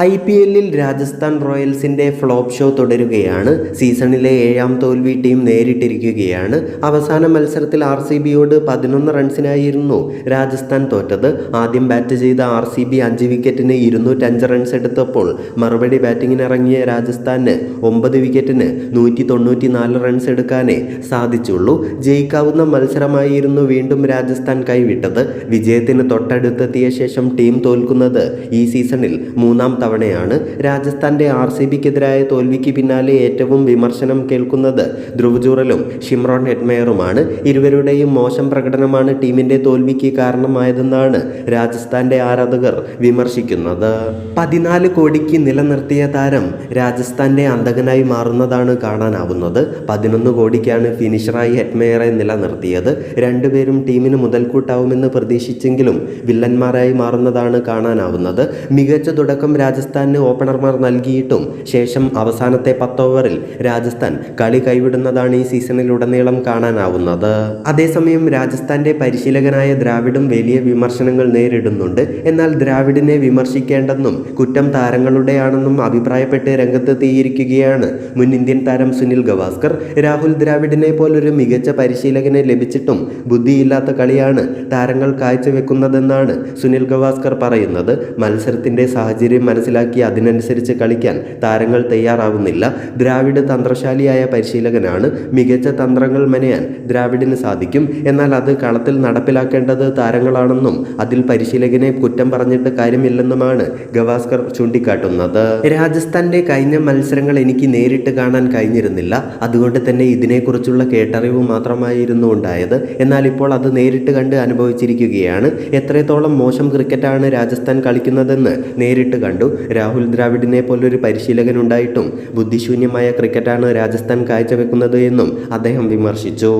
I P എല്ലിൽ Rajasthan റോയൽസിന്റെ flop show തുടരുകയാണ്. സീസണിലെ ഏഴാം തോൽവി ടീം നേരിട്ടിരിക്കുകയാണ്. അവസാന മത്സരത്തിൽ ആർ സി ബിയോട് പതിനൊന്ന് റൺസിനായിരുന്നു രാജസ്ഥാൻ തോറ്റത്. ആദ്യം ബാറ്റ് ചെയ്ത ആർ സി ബി അഞ്ച് വിക്കറ്റിന് ഇരുന്നൂറ്റഞ്ച് റൺസ് എടുത്തപ്പോൾ മറുപടി ബാറ്റിങ്ങിനിറങ്ങിയ രാജസ്ഥാന് ഒമ്പത് വിക്കറ്റിന് നൂറ്റി തൊണ്ണൂറ്റി നാല് റൺസ് എടുക്കാനേ സാധിച്ചുള്ളൂ. ജയിക്കാവുന്ന മത്സരമായിരുന്നു വീണ്ടും രാജസ്ഥാൻ കൈവിട്ടത്. വിജയത്തിന് തൊട്ടടുത്തെത്തിയ ശേഷം ടീം തോൽക്കുന്നത് ഈ സീസണിൽ മൂന്നാം തവണയാണ് രാജസ്ഥാന്റെ ആർ സി ബിക്കെതിരായ തോൽവിക്ക് പിന്നാലെ ഏറ്റവും വിമർശനം കേൾക്കുന്നത് ധ്രുവജൂറലും ഷിംറോൺ ഹെഡ്മയറുമാണ്. ഇരുവരുടെയും മോശം പ്രകടനമാണ് ടീമിന്റെ തോൽവിക്ക് കാരണമായതെന്നാണ് രാജസ്ഥാന്റെ ആരാധകർ വിമർശിക്കുന്നത്. പതിനാല് കോടിക്ക് നിലനിർത്തിയ താരം രാജസ്ഥാന്റെ അന്തകനായി മാറുന്നതാണ് കാണാനാവുന്നത്. പതിനൊന്ന് കോടിക്കാണ് ഫിനിഷറായി ഹെഡ്മയറെ നിലനിർത്തിയത്. രണ്ടുപേരും ടീമിന് മുതൽക്കൂട്ടാവുമെന്ന് പ്രതീക്ഷിച്ചെങ്കിലും വില്ലന്മാരായി മാറുന്നതാണ് കാണാനാവുന്നത്. മികച്ച തുടക്കം രാജസ്ഥാന് ഓപ്പണർമാർ നൽകിയിട്ടും ശേഷം അവസാനത്തെ പത്ത് ഓവറിൽ രാജസ്ഥാൻ കളി കൈവിടുന്നതാണ് ഈ സീസണിലുടനീളം കാണാനാവുന്നത്. അതേസമയം രാജസ്ഥാന്റെ പരിശീലകനായ ദ്രാവിഡും വലിയ വിമർശനങ്ങൾ നേരിടുന്നുണ്ട്. എന്നാൽ ദ്രാവിഡിനെ വിമർശിക്കേണ്ടെന്നും കുറ്റം താരങ്ങളുടെയാണെന്നും അഭിപ്രായപ്പെട്ട് രംഗത്തെത്തിയിരിക്കുകയാണ് മുൻ ഇന്ത്യൻ താരം സുനിൽ ഗവാസ്കർ. രാഹുൽ ദ്രാവിഡിനെ പോലൊരു മികച്ച പരിശീലകനെ ലഭിച്ചിട്ടും ബുദ്ധിയില്ലാത്ത കളിയാണ് താരങ്ങൾ കാഴ്ചവെക്കുന്നതെന്നാണ് സുനിൽ ഗവാസ്കർ പറയുന്നത്. മത്സരത്തിന്റെ സാഹചര്യം മനസ്സിലാക്കി അതിനനുസരിച്ച് കളിക്കാൻ താരങ്ങൾ തയ്യാറാവുന്നില്ല. ദ്രാവിഡ് തന്ത്രശാലിയായ പരിശീലകനാണ്. മികച്ച തന്ത്രങ്ങൾ മെനയാൻ ദ്രാവിഡിന് സാധിക്കും. എന്നാൽ അത് കളത്തിൽ നടപ്പിലാക്കേണ്ടത് താരങ്ങളാണെന്നും അതിൽ പരിശീലകനെ കുറ്റം പറഞ്ഞിട്ട് കാര്യമില്ലെന്നുമാണ് ഗവാസ്കർ ചൂണ്ടിക്കാട്ടുന്നത്. രാജസ്ഥാന്റെ കഴിഞ്ഞ മത്സരങ്ങൾ എനിക്ക് നേരിട്ട് കാണാൻ കഴിഞ്ഞിരുന്നില്ല. അതുകൊണ്ട് തന്നെ ഇതിനെക്കുറിച്ചുള്ള കേട്ടറിവ് മാത്രമായിരുന്നു ഉണ്ടായത്. എന്നാൽ ഇപ്പോൾ അത് നേരിട്ട് കണ്ട് അനുഭവിച്ചിരിക്കുകയാണ്. എത്രത്തോളം മോശം ക്രിക്കറ്റാണ് രാജസ്ഥാൻ കളിക്കുന്നതെന്ന് നേരിട്ട് കണ്ടു. രാഹുൽ ദ്രാവിഡിനെ പോലൊരു പരിശീലകൻ ഉണ്ടായിട്ടും ബുദ്ധിശൂന്യമായ ക്രിക്കറ്റാണ് രാജസ്ഥാൻ കാഴ്ചവെക്കുന്നത് എന്നും അദ്ദേഹം വിമർശിച്ചു.